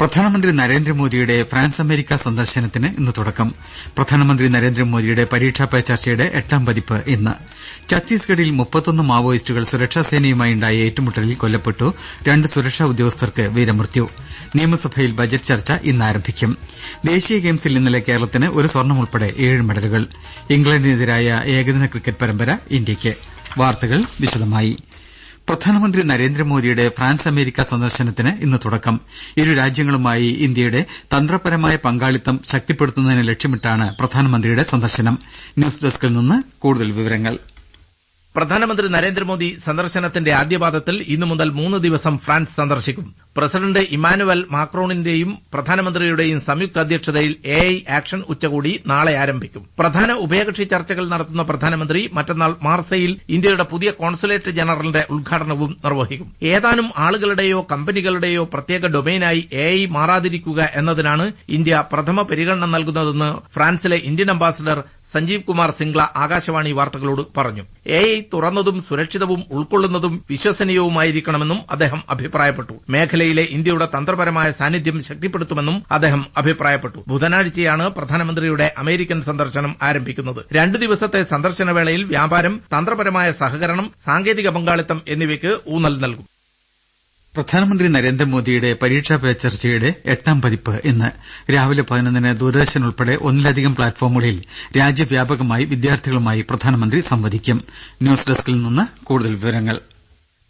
പ്രധാനമന്ത്രി നരേന്ദ്രമോദിയുടെ France America സന്ദർശനത്തിന് ഇന്ന് തുടക്കം. പ്രധാനമന്ത്രി നരേന്ദ്രമോദിയുടെ പരീക്ഷാ പേ ചർച്ചയുടെ എട്ടാം പതിപ്പ് ഇന്ന്. ഛത്തീസ്ഗഡിൽ മുപ്പത്തൊന്ന് മാവോയിസ്റ്റുകൾ സുരക്ഷാസേനയുമായുണ്ടായ ഏറ്റുമുട്ടലിൽ കൊല്ലപ്പെട്ടു രണ്ട് സുരക്ഷാ ഉദ്യോഗസ്ഥർക്ക് വീരമൃത്യു. നിയമസഭയിൽ ബജറ്റ് ചർച്ച ഇന്ന് ആരംഭിക്കും. ദേശീയ ഗെയിംസിൽ ഇന്നലെ കേരളത്തിന് ഒരു സ്വർണം ഉൾപ്പെടെ ഏഴ് മെഡലുകൾ. ഇംഗ്ലണ്ടിനെതിരായ ഏകദിന ക്രിക്കറ്റ് പരമ്പര ഇന്ത്യയ്ക്ക്. വാർത്തകൾ വിശദമായി. പ്രധാനമന്ത്രി നരേന്ദ്രമോദിയുടെ ഫ്രാൻസ് അമേരിക്ക സന്ദർശനത്തിന് ഇന്ന് തുടക്കം. ഇരു രാജ്യങ്ങളുമായി ഇന്ത്യയുടെ തന്ത്രപരമായ പങ്കാളിത്തം ശക്തിപ്പെടുത്തുന്നതിന് ലക്ഷ്യമിട്ടാണ് പ്രധാനമന്ത്രിയുടെ സന്ദർശനം. ന്യൂസ് ഡെസ്കിൽ നിന്ന് കൂടുതൽ വിവരങ്ങൾ. പ്രധാനമന്ത്രി നരേന്ദ്രമോദി സന്ദർശനത്തിന്റെ ആദ്യപാദത്തിൽ ഇന്നു മുതൽ മൂന്ന് ദിവസം ഫ്രാൻസ് സന്ദർശിക്കും. പ്രസിഡന്റ് ഇമാനുവൽ മാക്രോണിന്റെയും പ്രധാനമന്ത്രിയുടെയും സംയുക്ത അധ്യക്ഷതയിൽ എ ഐ ആക്ഷൻ ഉച്ചകോടി നാളെ ആരംഭിക്കും. പ്രധാന ഉഭയകക്ഷി ചർച്ചകൾ നടത്തുന്ന പ്രധാനമന്ത്രി മറ്റന്നാൾ മാർസയിൽ ഇന്ത്യയുടെ പുതിയ കോൺസുലേറ്റ് ജനറലിന്റെ ഉദ്ഘാടനവും നിർവഹിക്കും. ഏതാനും ആളുകളുടെയോ കമ്പനികളുടെയോ പ്രത്യേക ഡൊമൈനായി എ ഐ മാറാതിരിക്കുക എന്നതിനാണ് ഇന്ത്യ പ്രഥമ പരിഗണന നൽകുന്നതെന്ന് ഫ്രാൻസിലെ ഇന്ത്യൻ അംബാസിഡർ സഞ്ജീവ് കുമാർ സിംഗ്ല ആകാശവാണി വാർത്തകളോട് പറഞ്ഞു. എ ഐ തുറന്നതും സുരക്ഷിതവും ഉൾക്കൊള്ളുന്നതും വിശ്വസനീയവുമായിരിക്കണമെന്നും അദ്ദേഹം അഭിപ്രായപ്പെട്ടു. മേഖലയിലെ ഇന്ത്യയുടെ തന്ത്രപരമായ സാന്നിധ്യം ശക്തിപ്പെടുത്തുമെന്നും അദ്ദേഹം അഭിപ്രായപ്പെട്ടു. ബുധനാഴ്ചയാണ് പ്രധാനമന്ത്രിയുടെ അമേരിക്കൻ സന്ദർശനം ആരംഭിക്കുന്നത്. രണ്ടു ദിവസത്തെ സന്ദർശനവേളയിൽ വ്യാപാരം തന്ത്രപരമായ സഹകരണം സാങ്കേതിക പങ്കാളിത്തം എന്നിവയ്ക്ക് ഊന്നൽ നൽകും. പ്രധാനമന്ത്രി നരേന്ദ്രമോദിയുടെ പരീക്ഷാ പേ ചർച്ചയുടെ എട്ടാം പതിപ്പ് ഇന്ന് രാവിലെ പതിനൊന്നിന് ദൂരദർശൻ ഉൾപ്പെടെ ഒന്നിലധികം പ്ലാറ്റ്ഫോമുകളിൽ രാജ്യവ്യാപകമായി വിദ്യാർത്ഥികളുമായി പ്രധാനമന്ത്രി സംവദിക്കും. ന്യൂസ് ഡെസ്കിൽ നിന്ന് കൂടുതൽ വിവരങ്ങൾ.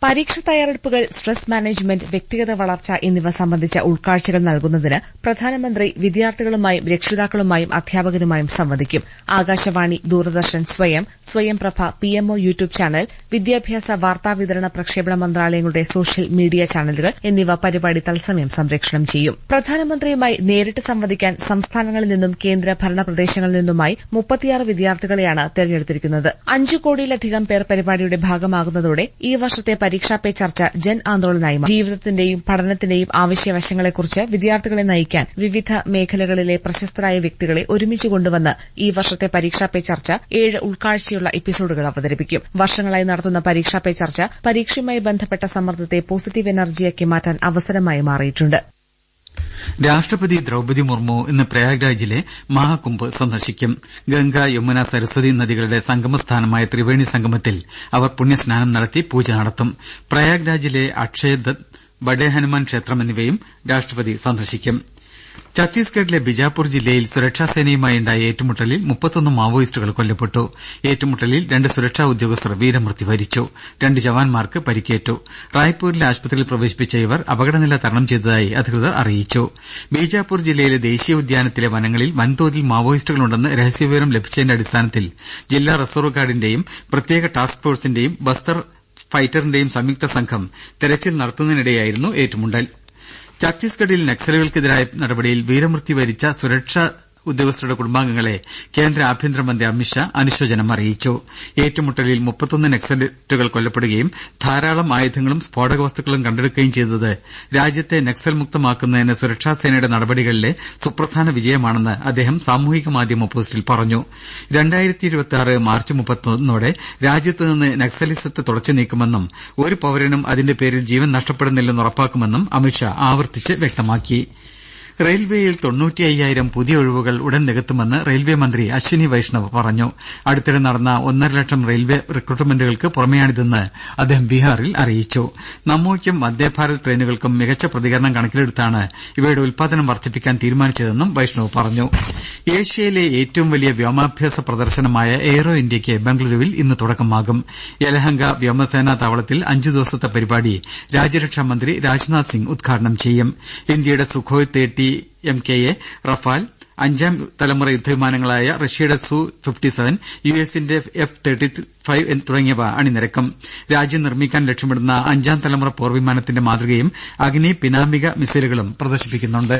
പരീക്ഷ തയ്യാറെടുപ്പുകൾ സ്ട്രെസ് മാനേജ്മെന്റ് വ്യക്തിഗത വളർച്ച എന്നിവ സംബന്ധിച്ച ഉൾക്കാഴ്ചകൾ നൽകുന്നതിന് പ്രധാനമന്ത്രി വിദ്യാർത്ഥികളുമായും രക്ഷിതാക്കളുമായും അധ്യാപകരുമായും സംവദിക്കും. ആകാശവാണി ദൂരദർശൻ സ്വയം സ്വയംപ്രഭ പിഎംഒ യൂട്യൂബ് ചാനൽ വിദ്യാഭ്യാസ വാർത്താവിതരണ പ്രക്ഷേപണ മന്ത്രാലയങ്ങളുടെ സോഷ്യൽ മീഡിയ ചാനലുകൾ എന്നിവ പരിപാടി തത്സമയം സംപ്രേക്ഷണം ചെയ്യും. പ്രധാനമന്ത്രിയുമായി നേരിട്ട് സംവദിക്കാൻ സംസ്ഥാനങ്ങളിൽ നിന്നും കേന്ദ്ര ഭരണ പ്രദേശങ്ങളിൽ നിന്നുമായി മുപ്പത്തിയാറ് വിദ്യാർത്ഥികളെയാണ് തെരഞ്ഞെടുത്തിരിക്കുന്നത്. അഞ്ചു കോടിയിലധികം പേർ പരിപാടിയുടെ ഭാഗമാകുന്നതോടെ ഈ വർഷത്തെ പരീക്ഷാ പേ ചർച്ച ജൻ ആന്തോളനായി ജീവിതത്തിന്റെയും പഠനത്തിന്റെയും ആവശ്യവശങ്ങളെക്കുറിച്ച് വിദ്യാർത്ഥികളെ നയിക്കാൻ വിവിധ മേഖലകളിലെ പ്രശസ്തരായ വ്യക്തികളെ ഒരുമിച്ച് കൊണ്ടുവന്ന് ഈ വർഷത്തെ പരീക്ഷാ പേ ചർച്ച ഏഴ് ഉൾക്കാഴ്ചയുള്ള എപ്പിസോഡുകൾ അവതരിപ്പിക്കും. വർഷങ്ങളായി നടത്തുന്ന പരീക്ഷാ പേ ചർച്ച പരീക്ഷയുമായി ബന്ധപ്പെട്ട സമ്മർദ്ദത്തെ പോസിറ്റീവ് എനർജിയാക്കി മാറ്റാൻ അവസരമായി മാറിയിട്ടുണ്ട്. രാഷ്ട്രപതി ദ്രൌപതി മുർമു ഇന്ന് പ്രയാഗ്രാജിലെ മഹാകുംഭ് സന്ദർശിക്കും. ഗംഗ യമുന സരസ്വതി നദികളുടെ സംഗമസ്ഥാനമായ ത്രിവേണി സംഗമത്തിൽ അവർ പുണ്യസ്നാനം നടത്തി പൂജ നടത്തും. പ്രയാഗ്രാജിലെ അക്ഷയദത്ത് ബഡേ ഹനുമാൻ ക്ഷേത്രം എന്നിവയും രാഷ്ട്രപതി സന്ദർശിക്കും. ഛത്തീസ്ഗഡിലെ ബിജാപൂർ ജില്ലയിൽ സുരക്ഷാസേനയുമായുണ്ടായ ഏറ്റുമുട്ടലിൽ മുപ്പത്തൊന്ന് മാവോയിസ്റ്റുകൾ കൊല്ലപ്പെട്ടു. ഏറ്റുമുട്ടലിൽ രണ്ട് സുരക്ഷാ ഉദ്യോഗസ്ഥർ വീരമൃത്യു വരിച്ചു. രണ്ട് ജവാന്മാർക്ക് പരിക്കേറ്റു. റായ്പൂരിലെ ആശുപത്രിയിൽ പ്രവേശിപ്പിച്ച ഇവർ അപകടനില തരണം ചെയ്തതായി അധികൃതർ അറിയിച്ചു. ബിജാപൂർ ജില്ലയിലെ ദേശീയ ഉദ്യാനത്തിലെ വനങ്ങളിൽ വൻതോതിൽ മാവോയിസ്റ്റുകളുണ്ടെന്ന് രഹസ്യവിവരം ലഭിച്ചതിന്റെ അടിസ്ഥാനത്തിൽ ജില്ലാ റിസർവ് ഗാർഡിന്റെയും പ്രത്യേക ടാസ്ക് ഫോഴ്സിന്റെയും ബസ്തർ ഫൈറ്ററിന്റെയും സംയുക്ത സംഘം തെരച്ചിൽ നടത്തുന്നതിനിടെയായിരുന്നു ഏറ്റുമുട്ടൽ. ഛത്തീസ്ഗഡിൽ നക്സലുകൾക്കെതിരായ നടപടിയിൽ വീരമൃത്യു വരിച്ച സുരക്ഷാ ഉദ്യോഗസ്ഥരുടെ കുടുംബാംഗങ്ങളെ കേന്ദ്ര ആഭ്യന്തരമന്ത്രി അമിത്ഷാ അനുശോചനം അറിയിച്ചു. ഏറ്റുമുട്ടലിൽ മുപ്പത്തൊന്ന് നക്സലുകൾ കൊല്ലപ്പെടുകയും ധാരാളം ആയുധങ്ങളും സ്ഫോടക വസ്തുക്കളും കണ്ടെടുക്കുകയും ചെയ്തത് രാജ്യത്തെ നക്സൽ മുക്തമാക്കുന്നതിന് സുരക്ഷാസേനയുടെ നടപടികളിലെ സുപ്രധാന വിജയമാണെന്ന് അദ്ദേഹം സാമൂഹിക മാധ്യമ പോസ്റ്റിൽ പറഞ്ഞു. മാർച്ച് മുപ്പത്തൊന്നോടെ രാജ്യത്തുനിന്ന് നക്സലിസത്തെ തുടച്ചു നീക്കുമെന്നും ഒരു പൌരനും അതിന്റെ പേരിൽ ജീവൻ നഷ്ടപ്പെടുന്നില്ലെന്ന് ഉറപ്പാക്കുമെന്നും അമിത്ഷാ ആവർത്തിച്ച് വ്യക്തമാക്കി. റെയിൽവേയിൽ തൊണ്ണൂറ്റി അയ്യായിരം പുതിയ ഒഴിവുകൾ ഉടൻ നികത്തുമെന്ന് റെയിൽവേ മന്ത്രി അശ്വിനി വൈഷ്ണവ് പറഞ്ഞു. അടുത്തിടെ നടന്ന ഒന്നര ലക്ഷം റെയിൽവേ റിക്രൂട്ട്മെന്റുകൾക്ക് പുറമെയാണിതെന്ന് അദ്ദേഹം ബീഹാറിൽ അറിയിച്ചു. നമോയ്ക്കും വന്ദേഭാരത് ട്രെയിനുകൾക്കും മികച്ച പ്രതികരണം കണക്കിലെടുത്താണ് ഇവയുടെ ഉൽപാദനം വർദ്ധിപ്പിക്കാൻ തീരുമാനിച്ചതെന്നും വൈഷ്ണവ് പറഞ്ഞു. ഏഷ്യയിലെ ഏറ്റവും വലിയ വ്യോമാഭ്യാസ പ്രദർശനമായ എയ്റോ ഇന്ത്യയ്ക്ക് ബംഗളൂരുവിൽ ഇന്ന് തുടക്കമാകും. യലഹങ്ക വ്യോമസേനാ താവളത്തിൽ അഞ്ചു ദിവസത്തെ പരിപാടി രാജ്യരക്ഷാ മന്ത്രി രാജ്നാഥ് സിംഗ് ഉദ്ഘാടനം ചെയ്യും. ഇന്ത്യയുടെ സുഖോയ് തേട്ടി എം കെ എ റഫാൽ അഞ്ചാം തലമുറ യുദ്ധവിമാനങ്ങളായ റഷ്യയുടെ സു ഫിഫ്റ്റി സെവൻ യു എസിന്റെ എഫ് തേർട്ടി ഫൈവ് തുടങ്ങിയവ അണിനിരക്കും. രാജ്യം നിർമ്മിക്കാൻ ലക്ഷ്യമിടുന്ന അഞ്ചാം തലമുറ പോർവിമാനത്തിന്റെ മാതൃകയും അഗ്നി പിനാമിക മിസൈലുകളും പ്രദർശിപ്പിക്കുന്നുണ്ട്.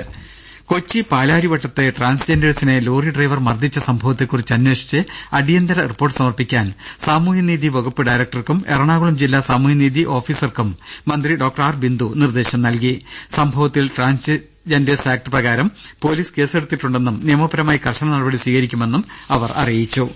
കൊച്ചി പാലാരിവട്ടത്തെ ട്രാൻസ്ജെൻഡേഴ്സിനെ ലോറി ഡ്രൈവർ മർദ്ദിച്ച സംഭവത്തെക്കുറിച്ച് അന്വേഷിച്ച് അടിയന്തര റിപ്പോർട്ട് സമർപ്പിക്കാൻ സാമൂഹ്യനീതി വകുപ്പ് ഡയറക്ടർക്കും എറണാകുളം ജില്ലാ സാമൂഹ്യനീതി ഓഫീസർക്കും മന്ത്രി ഡോക്ടർ ആർ ബിന്ദു നിർദ്ദേശം നൽകി. സംഭവത്തിൽ ട്രാൻസ് ജെൻഡേഴ്സ് ആക്ട് പ്രകാരം പോലീസ് കേസെടുത്തിട്ടുണ്ടെന്നും നിയമപരമായി കർശന നടപടി സ്വീകരിക്കുമെന്നും അവർ അറിയിച്ചു.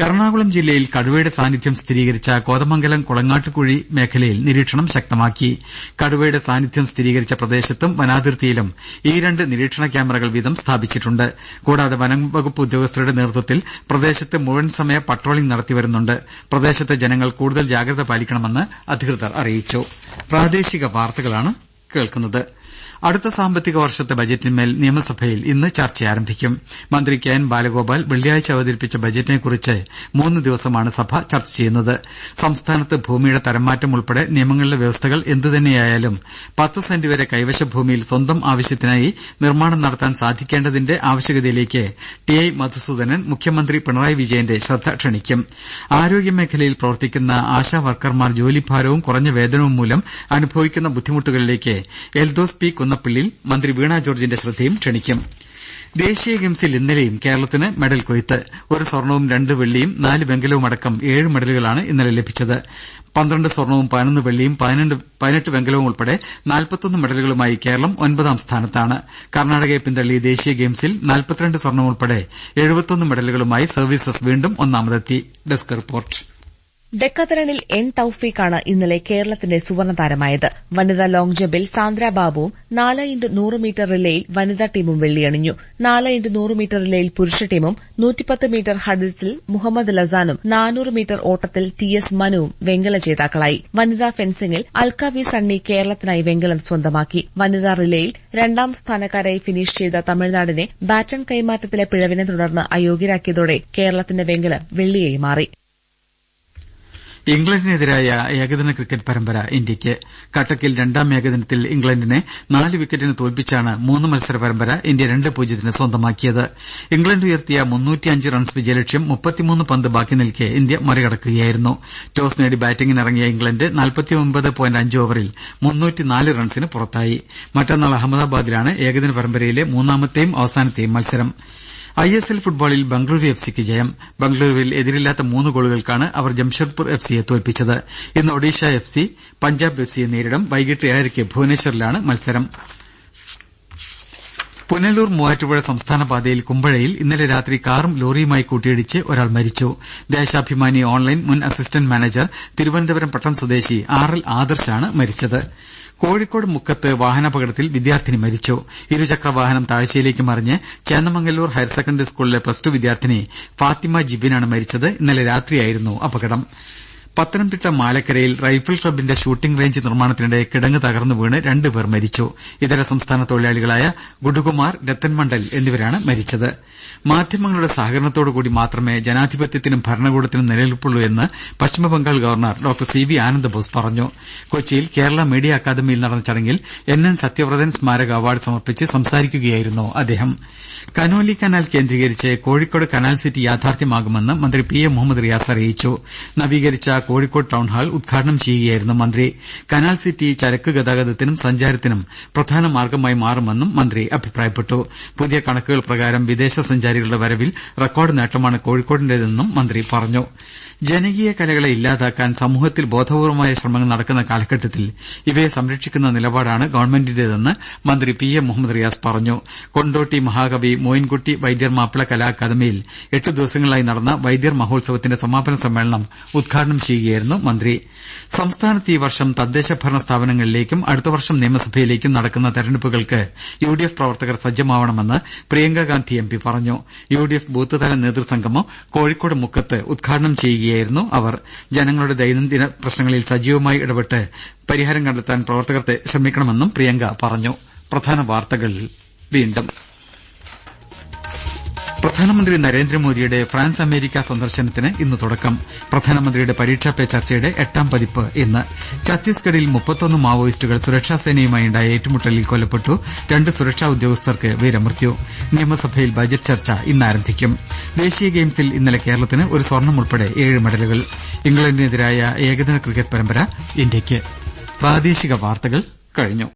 എറണാകുളം ജില്ലയിൽ കടുവയുടെ സാന്നിധ്യം സ്ഥിരീകരിച്ച കോതമംഗലം കുളങ്ങാട്ടുകുഴി മേഖലയിൽ നിരീക്ഷണം ശക്തമാക്കി. കടുവയുടെ സാന്നിധ്യം സ്ഥിരീകരിച്ച പ്രദേശത്തും വനാതിർത്തിയിലും ഈ രണ്ട് നിരീക്ഷണ ക്യാമറകൾ വീതം സ്ഥാപിച്ചിട്ടുണ്ട്. കൂടാതെ വനംവകുപ്പ് ഉദ്യോഗസ്ഥരുടെ നേതൃത്വത്തിൽ പ്രദേശത്ത് മുഴുവൻ സമയ പട്രോളിംഗ് നടത്തിവരുന്നുണ്ട്. പ്രദേശത്തെ ജനങ്ങൾ കൂടുതൽ ജാഗ്രത പാലിക്കണമെന്ന് അധികൃതർ അറിയിച്ചു. അടുത്ത സാമ്പത്തിക വർഷത്തെ ബജറ്റിന്മേൽ നിയമസഭയിൽ ഇന്ന് ചർച്ച ആരംഭിക്കും. മന്ത്രി കെ എൻ ബാലഗോപാൽ വെള്ളിയാഴ്ച അവതരിപ്പിച്ച ബജറ്റിനെക്കുറിച്ച് മൂന്ന് ദിവസമാണ് സഭ ചർച്ച ചെയ്യുന്നത്. സംസ്ഥാനത്ത് ഭൂമിയുടെ തരംമാറ്റം ഉൾപ്പെടെ നിയമങ്ങളിലെ വ്യവസ്ഥകൾ എന്തുതന്നെയായാലും പത്ത് സെന്റ് വരെ കൈവശ ഭൂമിയിൽ സ്വന്തം ആവശ്യത്തിനായി നിർമ്മാണം നടത്താൻ സാധിക്കേണ്ടതിന്റെ ആവശ്യകതയിലേക്ക് ടി ഐ മധുസൂദനൻ മുഖ്യമന്ത്രി പിണറായി വിജയന്റെ ശ്രദ്ധ ക്ഷണിക്കും. ആരോഗ്യമേഖലയിൽ പ്രവർത്തിക്കുന്ന ആശാ വർക്കർമാർ ജോലിഭാരവും കുറഞ്ഞ വേതനവും മൂലം അനുഭവിക്കുന്ന ബുദ്ധിമുട്ടുകളിലേക്ക് എൽദോസ് പി കുന്നപ്പിള്ളിൽ മന്ത്രി വീണ ജോർജിന്റെ ശ്രദ്ധയും ക്ഷണിക്കും. ദേശീയ ഗെയിംസിൽ ഇന്നലെയും കേരളത്തിന് മെഡൽ കൊയ്ത്ത്. ഒരു സ്വർണവും രണ്ട് വെള്ളിയും നാല് വെങ്കലവും അടക്കം ഏഴ് മെഡലുകളാണ് ഇന്നലെ ലഭിച്ചത്. പന്ത്രണ്ട് സ്വർണവും പതിനൊന്ന് വെള്ളിയും പതിനെട്ട് വെങ്കലവും ഉൾപ്പെടെ നാൽപ്പത്തൊന്ന് മെഡലുകളുമായി കേരളം ഒൻപതാം സ്ഥാനത്താണ്. കർണാടകയെ പിന്തള്ളി ദേശീയ ഗെയിംസിൽ നാൽപ്പത്തിരണ്ട് സ്വർണവും ഉൾപ്പെടെ എഴുപത്തൊന്ന് മെഡലുകളുമായി സർവീസസ് വീണ്ടും ഒന്നാമതെത്തി. ഡെസ്ക് എൻ തൌഫീഖാണ് ഇന്നലെ കേരളത്തിന്റെ സുവർണ താരമായത് വനിതാ ലോങ് ജമ്പിൽ സാന്ദ്ര ബാബുവും നാല് ഇന്റ് നൂറ് മീറ്റർ റിലേയിൽ വനിതാ ടീമും വെള്ളിയണിഞ്ഞു. നാല് ഇന്റ് നൂറ് മീറ്റർ റിലേയിൽ പുരുഷ ടീമും നൂറ്റിപ്പത്ത് മീറ്റർ ഹഡിൽസിൽ മുഹമ്മദ് ലസാനും നാനൂറ് മീറ്റർ ഓട്ടത്തിൽ ടി എസ് മനുവും വെങ്കല ജേതാക്കളായി. വനിതാ ഫെൻസിംഗിൽ അൽക്കാവി സണ്ണി കേരളത്തിനായി വെങ്കലം സ്വന്തമാക്കി. വനിതാ റിലേയിൽ രണ്ടാം സ്ഥാനക്കാരായി ഫിനിഷ് ചെയ്ത തമിഴ്നാടിനെ ബാറ്റൺ കൈമാറ്റത്തിലെ പിഴവിനെ തുടർന്ന് അയോഗ്യരാക്കിയതോടെ കേരളത്തിന്റെ വെങ്കലം വെള്ളിയായി മാറി. ഇംഗ്ലണ്ടിനെതിരായ ഏകദിന ക്രിക്കറ്റ് പരമ്പര ഇന്ത്യയ്ക്ക് കട്ടക്കിൽ രണ്ടാം ഏകദിനത്തിൽ ഇംഗ്ലണ്ടിനെ നാല് വിക്കറ്റിന് തോൽപ്പിച്ചാണ് മൂന്ന് മത്സര പരമ്പര ഇന്ത്യ രണ്ട് പൂജ്യത്തിന് സ്വന്തമാക്കിയത്. ഇംഗ്ലണ്ട് ഉയർത്തിയ മുന്നൂറ്റിയഞ്ച് റൺസ് വിജയലക്ഷ്യം മുപ്പത്തിമൂന്ന് പന്ത് ബാക്കി നിൽക്കെ ഇന്ത്യ മറികടക്കുകയായിരുന്നു. ടോസ് നേടി ബാറ്റിംഗിനിറങ്ങിയ ഇംഗ്ലണ്ട് നാൽപ്പത്തിയൊമ്പത് പോയിന്റ് അഞ്ച് ഓവറിൽ മുന്നൂറ്റിനാല് റൺസിന് പുറത്തായി. മറ്റന്നാൾ അഹമ്മദാബാദിലാണ് ഏകദിന പരമ്പരയിലെ മൂന്നാമത്തെയും അവസാനത്തെയും മത്സരം. ഐ എസ് എൽ ഫുട്ബോളിൽ ബംഗളൂരു എഫ് സിക്ക് ജയം. ബംഗളൂരുവിൽ എതിരില്ലാത്ത മൂന്ന് ഗോളുകൾക്കാണ് അവർ ജംഷഡ്പൂർ എഫ് സിയെ തോൽപ്പിച്ചത്. ഇന്ന് Odisha F C Punjab F സിയെ നേരിടും. വൈകിട്ട് ഏഴരയ്ക്ക് ഭുവനേശ്വറിലാണ് മത്സരം. പുനലൂർ മൂവാറ്റുപുഴ സംസ്ഥാന പാതയിൽ കുമ്പഴയിൽ ഇന്നലെ രാത്രി കാറും ലോറിയുമായി കൂട്ടിയിടിച്ച് ഒരാൾ മരിച്ചു. ദേശാഭിമാനി ഓൺലൈൻ മുൻ അസിസ്റ്റന്റ് മാനേജർ തിരുവനന്തപുരം പട്ടം സ്വദേശി ആർ എൽ ആദർശാണ് മരിച്ചത്. കോഴിക്കോട് മുക്കത്ത് വാഹനാപകടത്തിൽ വിദ്യാർത്ഥിനി മരിച്ചു. ഇരുചക്ര വാഹനം താഴ്ചയിലേക്ക് മറിഞ്ഞ് ചേന്നമംഗല്ലൂർ ഹയർ സെക്കൻഡറി സ്കൂളിലെ പ്ലസ് ടു വിദ്യാർത്ഥിനി ഫാത്തിമ ജിബിനാണ് മരിച്ചത്. ഇന്നലെ രാത്രിയായിരുന്നു അപകടം. പത്തനംതിട്ട മാലക്കരയിൽ റൈഫിൾ ക്ലബ്ബിന്റെ ഷൂട്ടിംഗ് റേഞ്ച് നിർമ്മാണത്തിനിടെ കിടങ്ങ് തകർന്നു വീണ് രണ്ടുപേർ മരിച്ചു. ഇതര സംസ്ഥാന തൊഴിലാളികളായ ഗുഡുകുമാർ രത്തൻ മണ്ഡൽ എന്നിവരാണ് മരിച്ചത്. മാധ്യമങ്ങളുടെ സഹകരണത്തോടുകൂടി മാത്രമേ ജനാധിപത്യത്തിനും ഭരണകൂടത്തിനും നിലനിൽപ്പുള്ളൂ എന്ന് Paschimbangal governor doctor C V Ananda Bose പറഞ്ഞു. കൊച്ചിയിൽ കേരള മീഡിയ അക്കാദമിയിൽ നടന്ന ചടങ്ങിൽ എൻ എൻ സത്യവ്രതൻ സ്മാരക അവാർഡ് സമർപ്പിച്ച് സംസാരിക്കുകയായിരുന്നു അദ്ദേഹം. കനോലി കനാൽ കേന്ദ്രീകരിച്ച് കോഴിക്കോട് കനാൽ സിറ്റി യാഥാർത്ഥ്യമാകുമെന്ന് മന്ത്രി പി എ മുഹമ്മദ് റിയാസ് അറിയിച്ചു. നവീകരിച്ച കോഴിക്കോട് ടൌൺഹാൾ ഉദ്ഘാടനം ചെയ്യുകയായിരുന്നു മന്ത്രി. കനാൽ സിറ്റി ചരക്ക് ഗതാഗതത്തിനും സഞ്ചാരത്തിനും പ്രധാന മാർഗമായി മാറുമെന്നും മന്ത്രി അഭിപ്രായപ്പെട്ടു. പുതിയ കണക്കുകൾ പ്രകാരം വിദേശ സഞ്ചാരികളുടെ വരവിൽ റെക്കോർഡ് നേട്ടമാണ് കോഴിക്കോടിന്റേതെന്നും മന്ത്രി പറഞ്ഞു. ജനകീയ കലകളെ ഇല്ലാതാക്കാൻ സമൂഹത്തിൽ ബോധപൂർവമായ ശ്രമങ്ങൾ നടക്കുന്ന കാലഘട്ടത്തിൽ ഇവയെ സംരക്ഷിക്കുന്ന നിലപാടാണ് ഗവൺമെന്റിന്റേതെന്ന് മന്ത്രി പി എ മുഹമ്മദ് റിയാസ് പറഞ്ഞു. കൊണ്ടോട്ടി മഹാകവി മോയിൻകുട്ടി വൈദ്യർ മാപ്പിള കലാ അക്കാദമിയിൽ എട്ടു ദിവസങ്ങളിലായി നടന്ന വൈദ്യർ മഹോത്സവത്തിന്റെ സമാപന സമ്മേളനം ഉദ്ഘാടനം ചെയ്യുകയായിരുന്നു മന്ത്രി. സംസ്ഥാനത്ത് ഈ വർഷം തദ്ദേശ ഭരണ സ്ഥാപനങ്ങളിലേക്കും അടുത്ത വർഷം നിയമസഭയിലേക്കും നടക്കുന്ന തെരഞ്ഞെടുപ്പുകൾക്ക് യു ഡി എഫ് പ്രവർത്തകർ സജ്ജമാവണമെന്ന് പ്രിയങ്ക ഗാന്ധി എം പി പറഞ്ഞു. യു ഡി എഫ് ബൂത്ത്തല നേതൃസംഗമം കോഴിക്കോട് മുക്കത്ത് ഉദ്ഘാടനം ചെയ്യുകയായിരുന്നു അവർ. ജനങ്ങളുടെ ദൈനംദിന പ്രശ്നങ്ങളിൽ സജീവമായി ഇടപെട്ട് പരിഹാരം കണ്ടെത്താൻ പ്രവർത്തകർ ശ്രമിക്കണമെന്നും പ്രിയങ്ക പറഞ്ഞു. പ്രധാനമന്ത്രി നരേന്ദ്രമോദിയുടെ ഫ്രാൻസ് അമേരിക്ക സന്ദർശനത്തിന് ഇന്ന് തുടക്കം. പ്രധാനമന്ത്രിയുടെ പരീക്ഷാ പേ ചർച്ചയുടെ എട്ടാം പതിപ്പ് ഇന്ന്. ഛത്തീസ്ഗഡിൽ മുപ്പത്തൊന്ന് മാവോയിസ്റ്റുകൾ സുരക്ഷാസേനയുമായുണ്ടായ ഏറ്റുമുട്ടലിൽ കൊല്ലപ്പെട്ടു. രണ്ട് സുരക്ഷാ ഉദ്യോഗസ്ഥർക്ക് വീരമൃത്യു. നിയമസഭയിൽ ബജറ്റ് ചർച്ച ഇന്ന് ആരംഭിക്കും. ദേശീയ ഗെയിംസിൽ ഇന്നലെ കേരളത്തിന് ഒരു സ്വർണം ഉൾപ്പെടെ ഏഴ് മെഡലുകൾ. ഇംഗ്ലണ്ടിനെതിരായ ഏകദിന ക്രിക്കറ്റ് പരമ്പര കഴിഞ്ഞു.